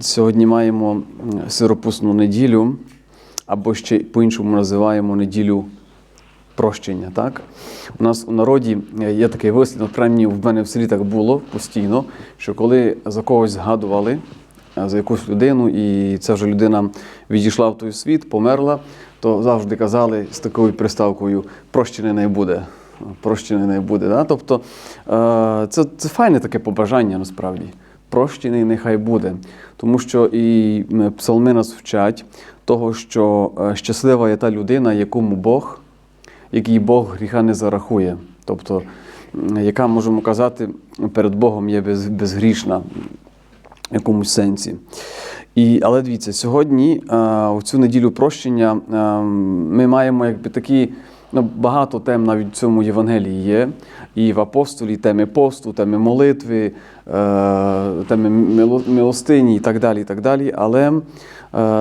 Сьогодні маємо сиропусну неділю, або ще по-іншому називаємо неділю прощення. Так? У нас у народі е, є такий вислід, принаймні в мене в селі так було постійно, що коли за когось згадували, е, за якусь людину, і ця вже людина відійшла в той світ, померла, то завжди казали з такою приставкою прощений не буде. Прощений не буде. Да? Тобто е, це, це файне таке побажання насправді. Прощений нехай буде. Тому що і псалми нас вчать того, що е, щаслива є та людина, якому Бог, який Бог гріха не зарахує. Тобто, яка, можемо казати, перед Богом є безгрішна в якомусь сенсі. І, але дивіться, сьогодні, е, у цю неділю прощення, е, ми маємо якби такі. Ну, багато тем навіть в цьому Євангелії є. І в апостолі теми посту, теми молитви, е, теми милостині і так далі. І так далі. Але е,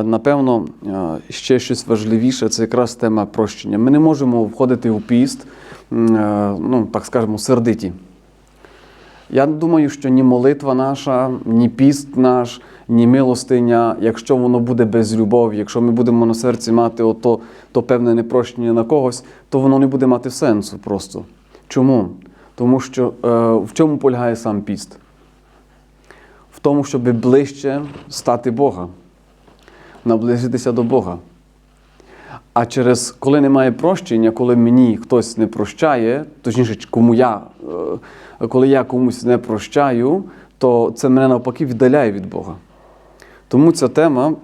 напевно е, ще щось важливіше це якраз тема прощення. Ми не можемо входити в піст, ну так скажемо, сердиті. Я думаю, що ні молитва наша, ні піст наш, ні милостиня, якщо воно буде без любові, якщо ми будемо на серці мати ото, то певне непрощення на когось, то воно не буде мати сенсу просто. Чому? Тому що е, в чому полягає сам піст? В тому, щоб ближче стати Бога, наблизитися до Бога. А через коли немає прощення, коли мені хтось не прощає, точніше, кому я, е, коли я комусь не прощаю, то це мене навпаки віддаляє від Бога. Тому ця тема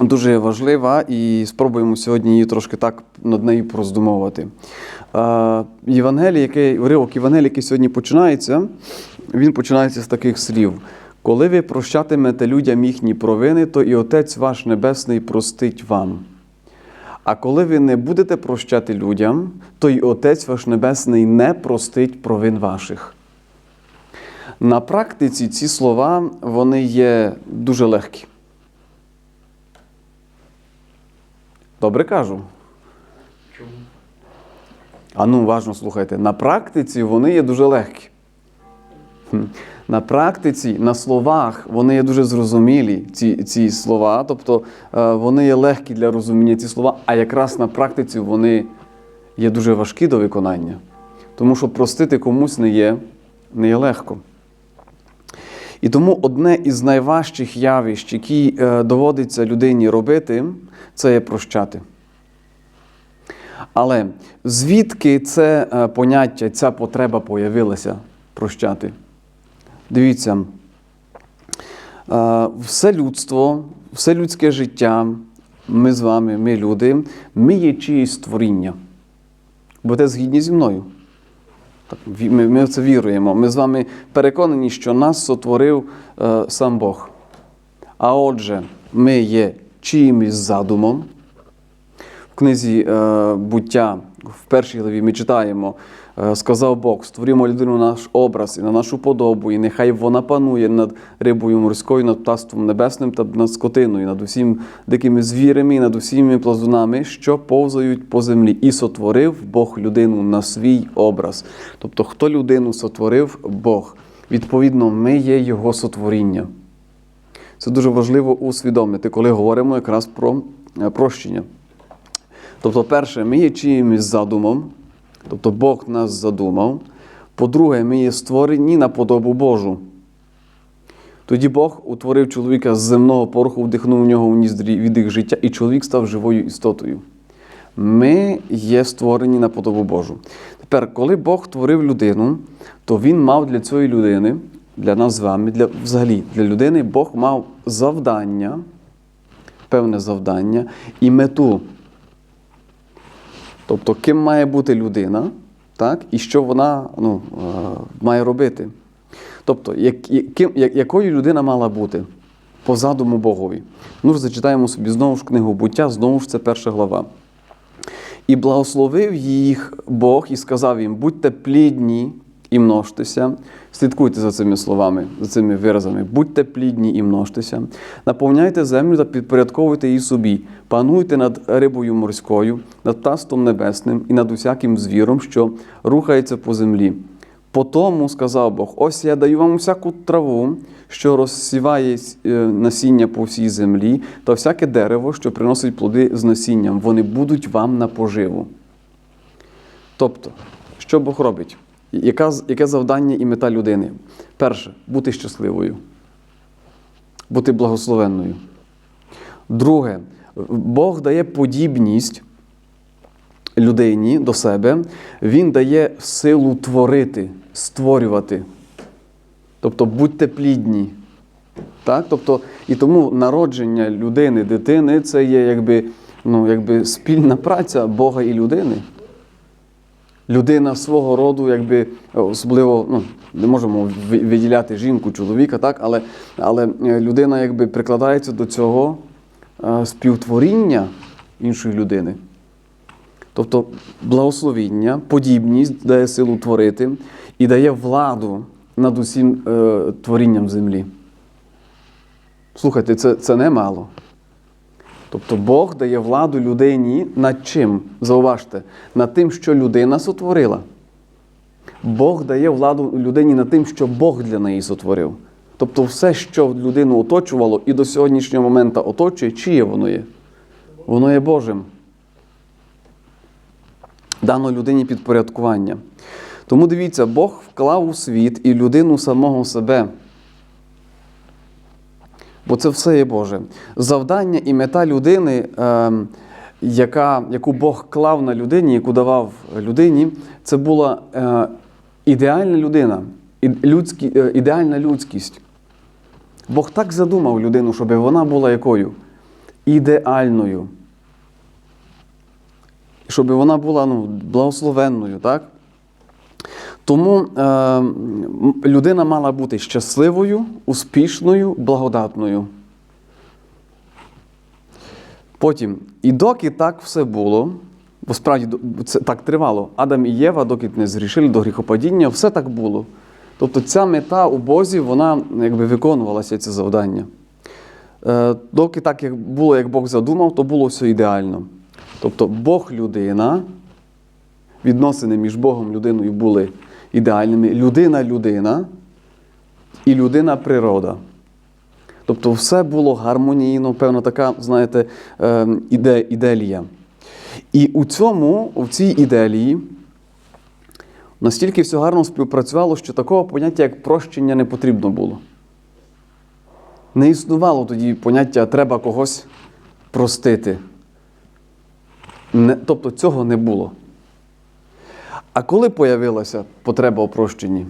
дуже важлива і спробуємо сьогодні її трошки так над нею пороздумовувати. Е, Євангелій, який, уривок Євангелії, який сьогодні починається, він починається з таких слів. Коли ви прощатимете людям їхні провини, то і Отець ваш Небесний простить вам. А коли ви не будете прощати людям, то й Отець ваш Небесний не простить провин ваших. На практиці ці слова вони є дуже легкі. Добре кажу. А ну, уважно слухайте. На практиці вони є дуже легкі. На практиці, на словах вони є дуже зрозумілі, ці, ці слова, тобто е, вони є легкі для розуміння ці слова, а якраз на практиці вони є дуже важкі до виконання. Тому що простити комусь не є, не є легко. І тому одне із найважчих явищ, які е, доводиться людині робити, це є прощати. Але звідки це е, поняття, ця потреба появилася прощати? Дивіться, е, все людство, все людське життя, ми з вами, ми люди, ми є чиїсь створіння. Будете згідні зі мною. Ми, ми в це віруємо. Ми з вами переконані, що нас сотворив е, сам Бог. А отже, ми є чиїмось задумом. В книзі е, буття в першій главі ми читаємо, е, сказав Бог: створімо людину на наш образ і на нашу подобу, і нехай вона панує над рибою морською, над птаством небесним та над скотиною, над усім дикими звірами, і над усіми плазунами, що повзають по землі. І сотворив Бог людину на свій образ. Тобто, хто людину сотворив? Бог. Відповідно, ми є Його сотворіння. Це дуже важливо усвідомити, коли говоримо якраз про е, прощення. Тобто, перше, ми є чиїмось задумом, тобто Бог нас задумав. По-друге, ми є створені на подобу Божу. Тоді Бог утворив чоловіка з земного пороху, вдихнув в нього в ніздрі віддих життя, і чоловік став живою істотою. Ми є створені на подобу Божу. Тепер, коли Бог творив людину, то Він мав для цієї людини, для нас з вами, для, взагалі для людини, Бог мав завдання, певне завдання і мету. Тобто, ким має бути людина, так, і що вона ну, е, має робити. Тобто, як, яким, як, якою людина мала бути по задуму Богові. Ну, зачитаємо собі знову ж книгу буття, знову ж це перша глава. І благословив їх Бог і сказав їм: будьте плідні і множтеся. Слідкуйте за цими словами, за цими виразами. Будьте плідні і множтеся. Наповняйте землю та підпорядковуйте її собі. Пануйте над рибою морською, над птастом небесним і над усяким звіром, що рухається по землі. По тому сказав Бог: ось я даю вам всяку траву, що розсіває е, насіння по всій землі, та всяке дерево, що приносить плоди з насінням, вони будуть вам на поживу. Тобто, що Бог робить? Яка, яке завдання і мета людини? Перше бути щасливою, бути благословенною. Друге, Бог дає подібність людині до себе, Він дає силу творити, створювати. Тобто будьте плідні. Так? Тобто, і тому народження людини, дитини це є якби, ну, якби спільна праця Бога і людини. Людина свого роду, якби особливо, ну, не можемо виділяти жінку, чоловіка, так? але, але е, людина якби прикладається до цього е, співтворіння іншої людини. Тобто благословіння, подібність дає силу творити і дає владу над усім е, творінням землі. Слухайте, це, це немало. Тобто Бог дає владу людині над чим? Зауважте, над тим, що людина сотворила. Бог дає владу людині над тим, що Бог для неї сотворив. Тобто все, що людину оточувало і до сьогоднішнього моменту оточує, чиє воно є? Воно є Божим. Дано людині підпорядкування. Тому дивіться, Бог вклав у світ і людину самого себе. Бо це все є Боже. Завдання і мета людини, е, яка, яку Бог клав на людині, яку давав людині, це була е, ідеальна людина, людські, е, ідеальна людськість. Бог так задумав людину, щоб вона була якою? Ідеальною. Щоб вона була ну, благословенною, так? Тому е, людина мала бути щасливою, успішною, благодатною. Потім, і доки так все було, бо справді це так тривало, Адам і Єва, доки не зрішили до гріхопадіння, все так було. Тобто ця мета у Бозі, вона якби виконувалася це завдання. Е, доки так як було, як Бог задумав, то було все ідеально. Тобто Бог людина, відносини між Богом і людиною були ідеальними. Людина людина і людина природа. Тобто все було гармонійно, певно, така, знаєте, е, іде, іделія. І у цьому, у цій іделії, настільки все гарно співпрацювало, що такого поняття, як прощення, не потрібно було. Не існувало тоді поняття треба когось простити. Не, тобто цього не було. А коли появилася потреба у прощенні?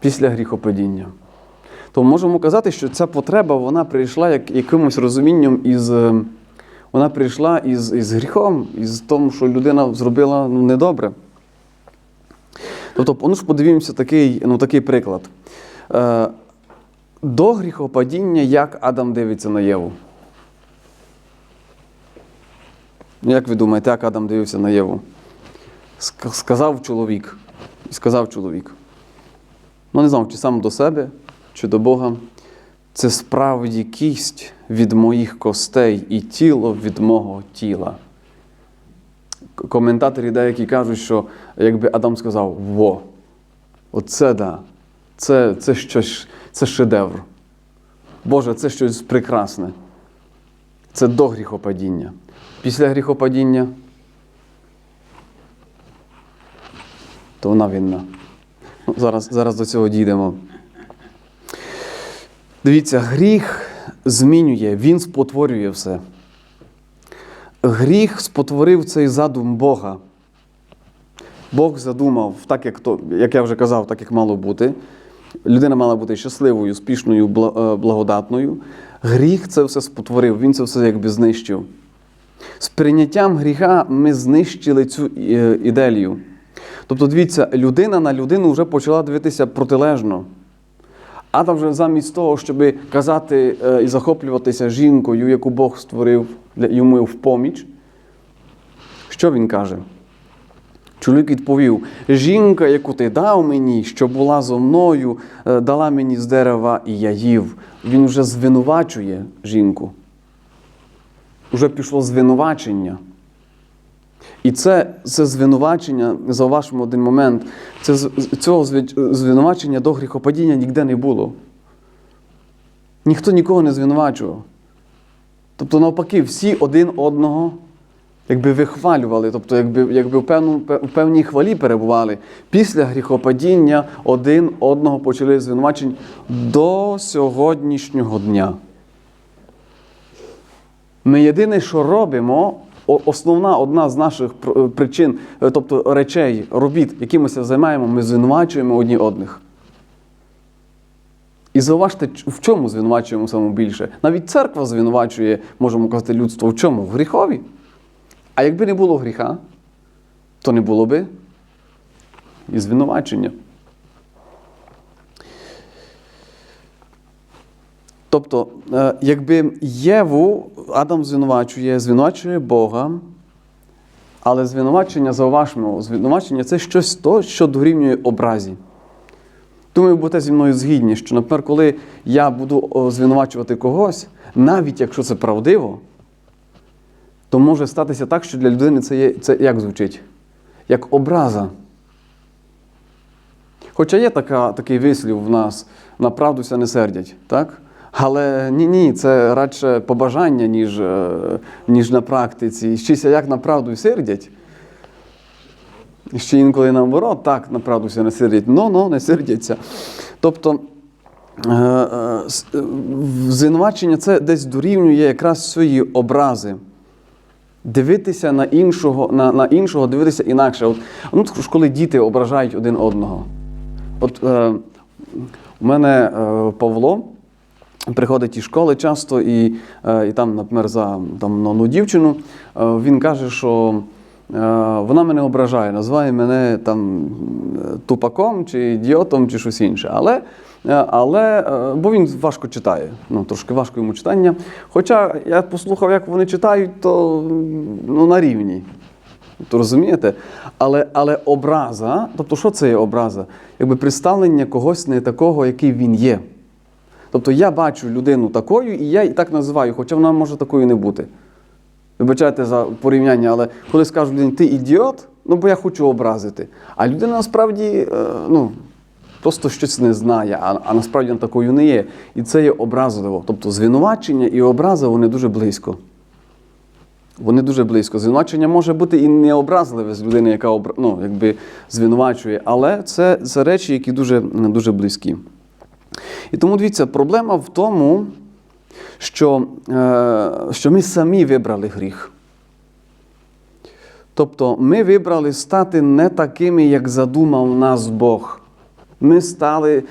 Після гріхопадіння. То можемо казати, що ця потреба вона прийшла як якимось розумінням із. е, Вона прийшла із, із гріхом, із тим, що людина зробила ну, недобре. Тобто, ну ж подивімося такий, ну, такий приклад. Е, до гріхопадіння, як Адам дивиться на Єву? Ну, Як ви думаєте, як Адам дивився на Єву? Ск- Сказав чоловік. І сказав чоловік. Ну, не знав, чи сам до себе, чи до Бога. Це справді кість від моїх костей і тіло від мого тіла. Коментаторі деякі кажуть, що якби Адам сказав: Во, оце да, це, це щось, це шедевр. Боже, це щось прекрасне. Це до гріхопадіння. Після гріхопадіння, то вона винна. Ну, зараз, зараз до цього дійдемо. Дивіться, гріх змінює, він спотворює все. Гріх спотворив цей задум Бога. Бог задумав, так як, то, як я вже казав, так як мало бути. Людина мала бути щасливою, успішною, е, благодатною. Гріх це все спотворив, він це все якби знищив. З прийняттям гріха ми знищили цю е, ідею. Тобто, дивіться, людина на людину вже почала дивитися протилежно. Адам вже замість того, щоб казати е, і захоплюватися жінкою, яку Бог створив йому в поміч, що він каже? Чоловік відповів: жінка, яку ти дав мені, що була зо мною, е, дала мені з дерева, і я їв. Він вже звинувачує жінку. Уже пішло звинувачення. І це, це звинувачення, зауважимо один момент, це, цього звинувачення до гріхопадіння ніде не було. Ніхто нікого не звинувачував. Тобто, навпаки, всі один одного якби вихвалювали, тобто, якби, якби в, певну, в певній хвалі перебували. Після гріхопадіння один одного почали звинувачень до сьогоднішнього дня. Ми єдине, що робимо, основна одна з наших причин, е, тобто речей, робіт, якими ми займаємо, ми звинувачуємо одні одних. І зауважте, в чому звинувачуємо саме більше. Навіть церква звинувачує, можемо казати, людство в чому? В гріхові. А якби не було гріха, то не було би і звинувачення. Тобто, е, якби Єву Адам звинувачує, звинувачує Бога, але звинувачення, зауважмо, звинувачення це щось то, що дорівнює образі. Думаю, будете зі мною згідні, що, наприклад, коли я буду звинувачувати когось, навіть якщо це правдиво, то може статися так, що для людини це є це як звучить? Як образа. Хоча є така, такий вислів в нас, на правдуся не сердять, так? Але ні, ні, це радше побажання, ніж, е, ніж на практиці. І щось як на правду сердять. І ще інколи наоборот, так, на правду все не сердять. Ну, ну, не сердяться. Тобто е, е, звинувачення це десь дорівнює якраз цієї образи. Дивитися на іншого, на, на іншого, дивитися інакше. От, ну, коли діти ображають один одного. От е, у мене е, Павло приходить із школи часто, і, е, і там, наприклад, за там, ну, ну, дівчину, е, він каже, що е, вона мене ображає, називає мене там тупаком чи ідіотом, чи щось інше. Але, але бо він важко читає, ну, трошки важко йому читання. Хоча я послухав, як вони читають, то ну, на рівні. То розумієте? Але, але образа, тобто, що це є образа? Якби представлення когось не такого, який він є. Тобто я бачу людину такою, і я і так називаю, хоча вона може такою не бути. Вибачайте за порівняння, але коли скажу людині, ти ідіот, ну бо я хочу образити. А людина насправді е, ну, просто щось не знає, а, а насправді вона такою не є. І це є образливо. Тобто звинувачення і образа вони дуже близько. Вони дуже близько. Звинувачення може бути і необразливе з людини, яка ну, якби звинувачує, але це, це речі, які дуже, дуже близькі. І тому дивіться, проблема в тому, що, е, що ми самі вибрали гріх. Тобто ми вибрали стати не такими, як задумав нас Бог. Ми стали е,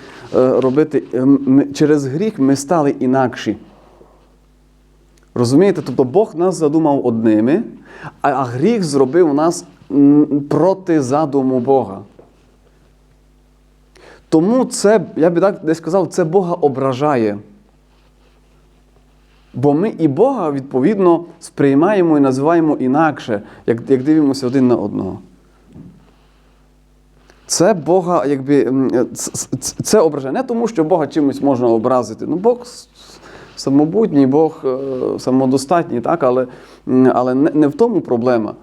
робити е, через гріх ми стали інакші. Розумієте? Тобто Бог нас задумав одними, а, а гріх зробив нас проти задуму Бога. Тому це, я би так десь сказав, це Бога ображає. Бо ми і Бога, відповідно, сприймаємо і називаємо інакше, як, як дивимося один на одного. Це Бога, якби це ображає. Не тому, що Бога чимось можна образити. Ну, Бог самобутній, Бог е, самодостатній, так? але, але не в тому проблема.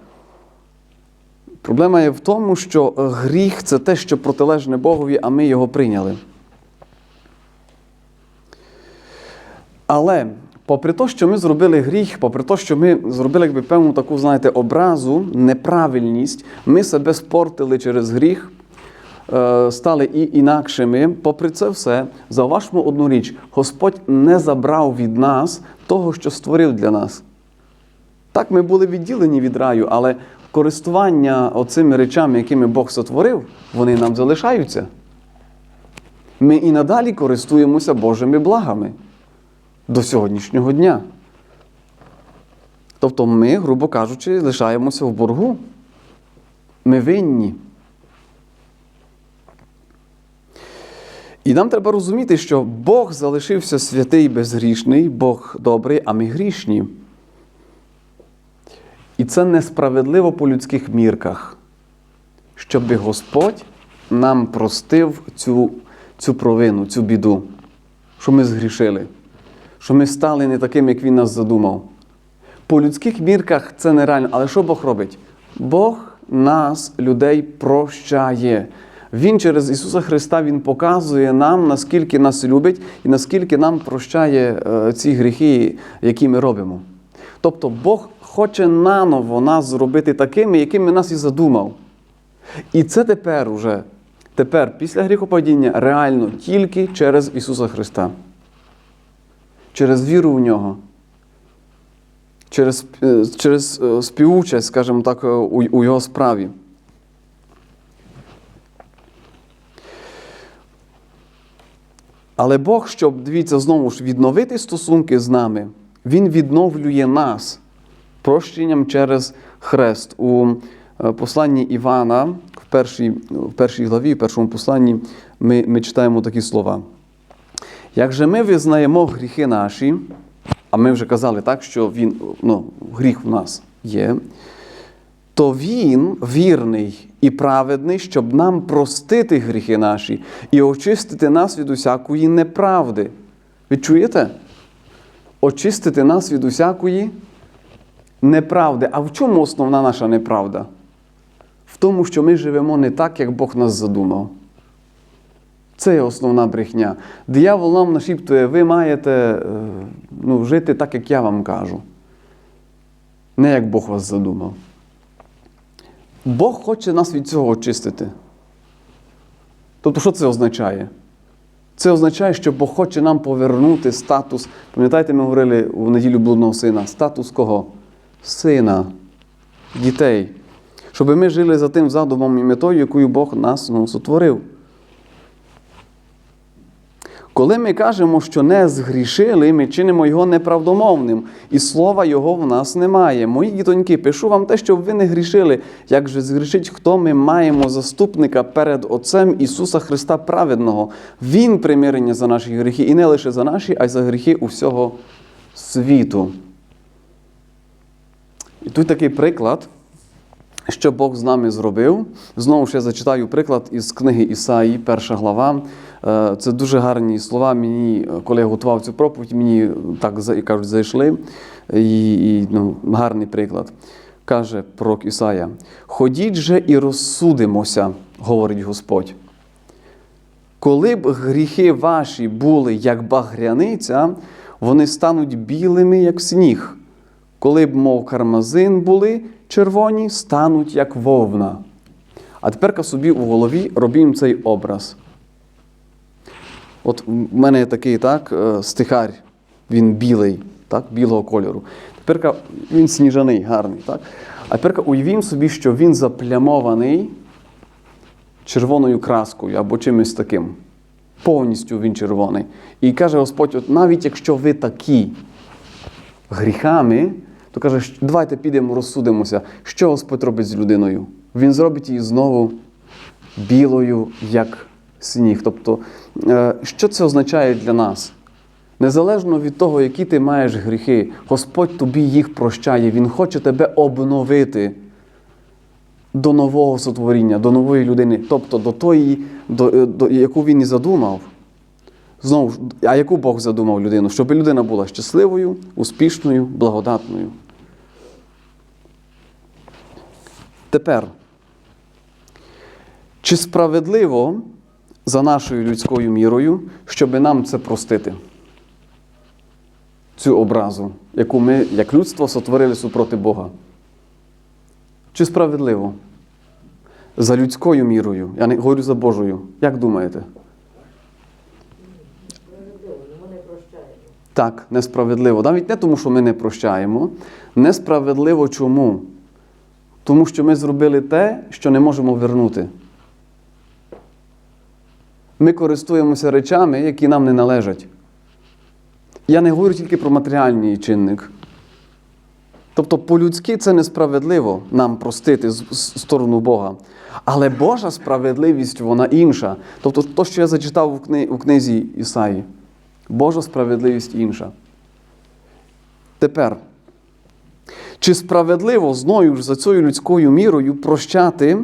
Проблема є в тому, що е, гріх це те, що протилежне Богові, а ми його прийняли. Але попри те, що ми зробили гріх, попри те, що ми зробили якби, певну таку, знаєте, образу, неправильність, ми себе спортили через гріх, е, стали і інакшими. Попри це все, зауважмо одну річ: Господь не забрав від нас того, що створив для нас. Так, ми були відділені від раю, але користування оцими речами, якими Бог сотворив, вони нам залишаються. Ми і надалі користуємося Божими благами до сьогоднішнього дня. Тобто ми, грубо кажучи, лишаємося в боргу. Ми винні. І нам треба розуміти, що Бог залишився святий безгрішний, Бог добрий, а ми грішні. І це несправедливо по людських мірках, щоб Господь нам простив цю, цю провину, цю біду, що ми згрішили, що ми стали не такими, як Він нас задумав. По людських мірках це нереально. Але що Бог робить? Бог нас, людей, прощає. Він через Ісуса Христа Він показує нам, наскільки нас любить і наскільки нам прощає е, ці гріхи, які ми робимо. Тобто Бог хоче наново нас зробити такими, якими нас і задумав. І це тепер уже, тепер, після гріхопадіння, реально тільки через Ісуса Христа. Через віру в Нього. Через, е, через е, співучасть, скажімо так, е, у, у Його справі. Але Бог, щоб, дивіться, знову ж відновити стосунки з нами, Він відновлює нас прощенням через хрест. У е, посланні Івана, в першій, в першій главі, в першому посланні, ми, ми читаємо такі слова. Як же ми визнаємо гріхи наші, а ми вже казали так, що він, ну, гріх в нас є, то Він вірний і праведний, щоб нам простити гріхи наші і очистити нас від усякої неправди. Ви чуєте? Очистити нас від усякої неправди. А в чому основна наша неправда? В тому, що ми живемо не так, як Бог нас задумав. Це є основна брехня. Диявол нам нашіптує, ви маєте е, ну, жити так, як я вам кажу. Не як Бог вас задумав. Бог хоче нас від цього очистити. Тобто, що це означає? Це означає, що Бог хоче нам повернути статус. Пам'ятаєте, ми говорили у неділю блудного сина. Статус кого? Сина, дітей. Щоб ми жили за тим задумом і метою, якою Бог нас ну, сотворив. Коли ми кажемо, що не згрішили, ми чинимо його неправдомовним, і слова Його в нас немає. Мої дітоньки, пишу вам те, щоб ви не грішили. Як же згрішить, хто ми маємо заступника перед Отцем Ісуса Христа Праведного? Він примирення за наші гріхи, і не лише за наші, а й за гріхи усього світу. І тут такий приклад. Що Бог з нами зробив. Знову ж я зачитаю приклад із книги Ісаї, перша глава. Е, Це дуже гарні слова. Мені, коли я готував цю проповідь, мені так кажуть, зайшли. І, і ну, гарний приклад. Каже пророк Ісая: Ходіть же і розсудимося, говорить Господь. Коли б гріхи ваші були як багряниця, вони стануть білими, як сніг. Коли б, мов кармазин були червоні, стануть як вовна. А тепер собі у голові робім цей образ. От в мене такий так, е, стихар, він білий, так, білого кольору. Тепер він сніжаний, гарний. Так? А тепер уявім собі, що він заплямований червоною краскою або чимось таким. Повністю він червоний. І каже Господь: от навіть якщо ви такі гріхами, то каже, давайте підемо, розсудимося, що Господь робить з людиною. Він зробить її знову білою, як сніг. Тобто, е, що це означає для нас? Незалежно від того, які ти маєш гріхи, Господь тобі їх прощає. Він хоче тебе обновити до нового сотворіння, до нової людини, тобто до тої, до, е, до, яку він і задумав. Знову а яку Бог задумав людину? Щоб людина була щасливою, успішною, благодатною. Тепер, чи справедливо за нашою людською мірою, щоб нам це простити? Цю образу, яку ми, як людство, сотворили супроти Бога? Чи справедливо? За людською мірою, я не говорю за Божою. Як думаєте? Так, несправедливо. Навіть не тому, що ми не прощаємо. Несправедливо чому? Тому що ми зробили те, що не можемо вернути. Ми користуємося речами, які нам не належать. Я не говорю тільки про матеріальний чинник. Тобто, по-людськи це несправедливо нам простити з сторону Бога. Але Божа справедливість вона інша. Тобто, то, що я зачитав у книзі Ісаї. Божа справедливість інша. Тепер, чи справедливо зною ж за цією людською мірою прощати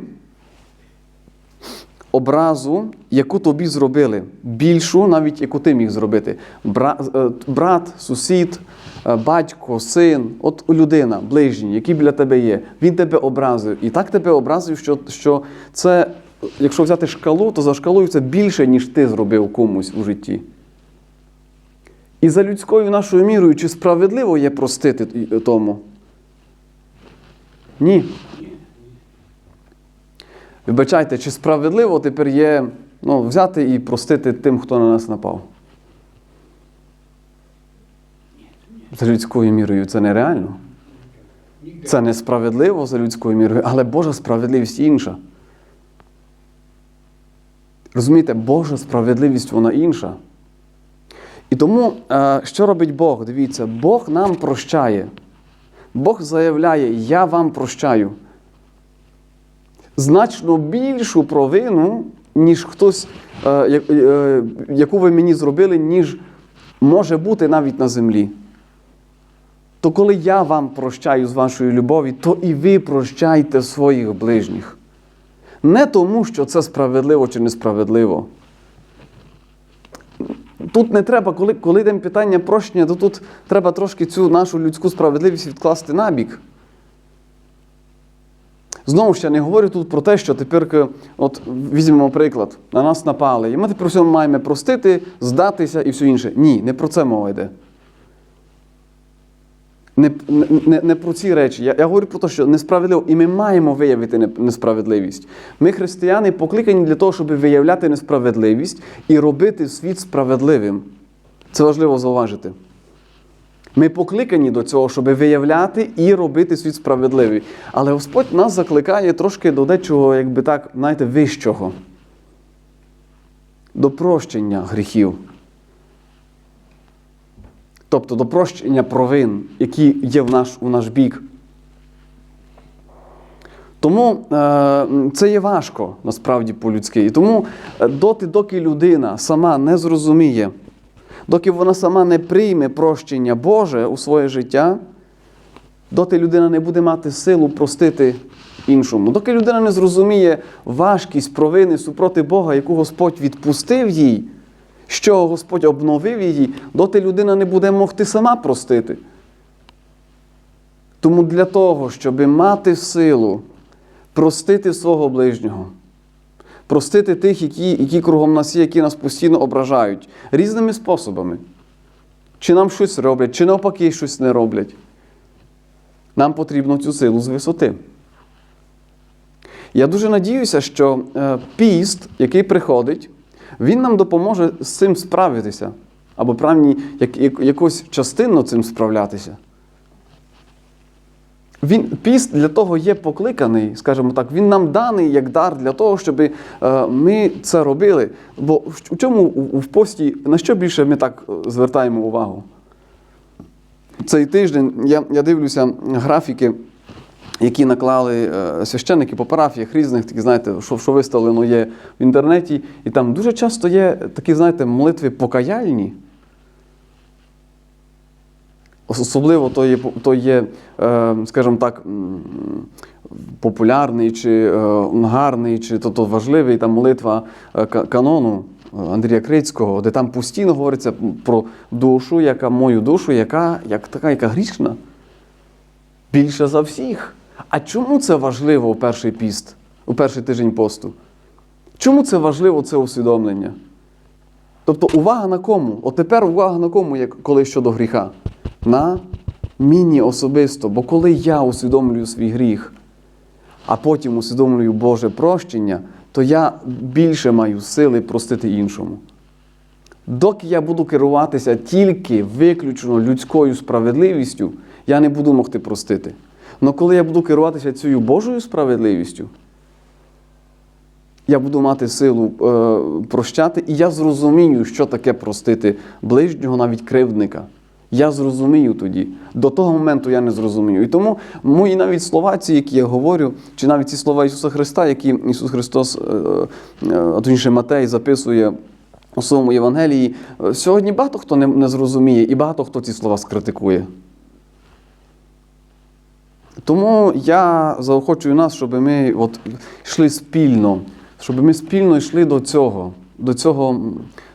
образу, яку тобі зробили, більшу, навіть яку ти міг зробити. Е, брат, сусід, е, батько, син, от людина, ближній, який біля тебе є, він тебе образив. І так тебе образив, що, що це, якщо взяти шкалу, то за шкалою це більше, ніж ти зробив комусь у житті. І за людською нашою мірою, чи справедливо є простити тому? Ні. Вибачайте, чи справедливо тепер є ну, взяти і простити тим, хто на нас напав? За людською мірою це нереально. Це несправедливо за людською мірою, але Божа справедливість інша. Розумієте, Божа справедливість вона інша. І тому, е, що робить Бог? Дивіться, Бог нам прощає. Бог заявляє, я вам прощаю. Значно більшу провину, ніж хтось, е, е, яку ви мені зробили, ніж може бути навіть на землі. То коли я вам прощаю з вашої любові, то і ви прощайте своїх ближніх. Не тому, що це справедливо чи несправедливо. Тут не треба, коли, коли йде питання прощення, то тут треба трошки цю нашу людську справедливість відкласти набік. Знову ж я не говорю тут про те, що тепер, е, от візьмемо приклад, на нас напали, і ми тепер всьому маємо простити, здатися і все інше. Ні, не про це мова йде. Не, не, не про ці речі. Я, я говорю про те, що несправедливо, і ми маємо виявити несправедливість. Ми, християни, покликані для того, щоб виявляти несправедливість і робити світ справедливим. Це важливо зауважити. Ми покликані до цього, щоб виявляти і робити світ справедливий. Але Господь нас закликає трошки до дечого, якби так, знаєте, вищого. До прощення гріхів. Тобто до прощення провин, які є в наш, у наш бік. Тому е, це є важко насправді по-людськи. І тому е, доти, доки людина сама не зрозуміє, доки вона сама не прийме прощення Боже у своє життя, доти людина не буде мати силу простити іншому. Доки людина не зрозуміє важкість провини супроти Бога, яку Господь відпустив їй, що Господь обновив її, доти людина не буде могти сама простити. Тому для того, щоб мати силу простити свого ближнього, простити тих, які, які кругом нас є, які нас постійно ображають, різними способами. Чи нам щось роблять, чи навпаки щось не роблять. Нам потрібно цю силу з висоти. Я дуже надіюся, що е, піст, який приходить, він нам допоможе з цим справитися, або принаймні як, як, якось частинно цим справлятися. Він піст для того є покликаний, скажімо так, він нам даний як дар для того, щоб е, ми це робили. Бо в в чому у- в пості на що більше ми так е, звертаємо увагу? Цей тиждень я, я дивлюся графіки, які наклали е, священники по парафіях різних, такі, знаєте, що, що виставлено є в інтернеті, і там дуже часто є такі, знаєте, молитви покаяльні. Особливо то є, то є е, скажімо так, популярний чи е, гарний, чи то, то важливий там молитва канону Андрія Крицького, де там постійно говориться про душу, яка мою душу, яка як така, яка грішна. Більше за всіх. А чому це важливо у перший піст, у перший тиждень посту? Чому це важливо, це усвідомлення? Тобто увага на кому? От тепер увага на кому, як коли щодо гріха? На мені особисто. Бо коли я усвідомлюю свій гріх, а потім усвідомлюю Боже прощення, то я більше маю сили простити іншому. Доки я буду керуватися тільки виключно людською справедливістю, я не буду могти простити. Але коли я буду керуватися цією Божою справедливістю, я буду мати силу е, прощати, і я зрозумію, що таке простити ближнього, навіть кривдника. Я зрозумію тоді. До того моменту я не зрозумію. І тому мої навіть слова, ці, які я говорю, чи навіть ці слова Ісуса Христа, які Ісус Христос, е, е, а точніше Матей, записує у своєму Євангелії, е, сьогодні багато хто не, не зрозуміє, і багато хто ці слова скритикує. Тому я заохочую нас, щоб ми от йшли спільно щоб ми спільно йшли до цього, до цього,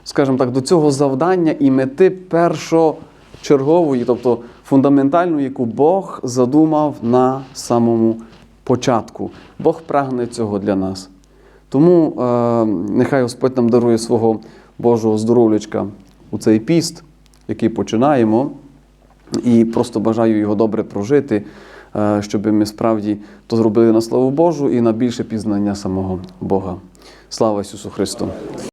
скажімо так, до цього завдання і мети першочергової, тобто фундаментальної, яку Бог задумав на самому початку. Бог прагне цього для нас. Тому е, нехай Господь нам дарує свого Божого здоров'ячка у цей піст, який починаємо, і просто бажаю його добре прожити, щоб ми справді то зробили на славу Божу і на більше пізнання самого Бога. Слава Ісусу Христу!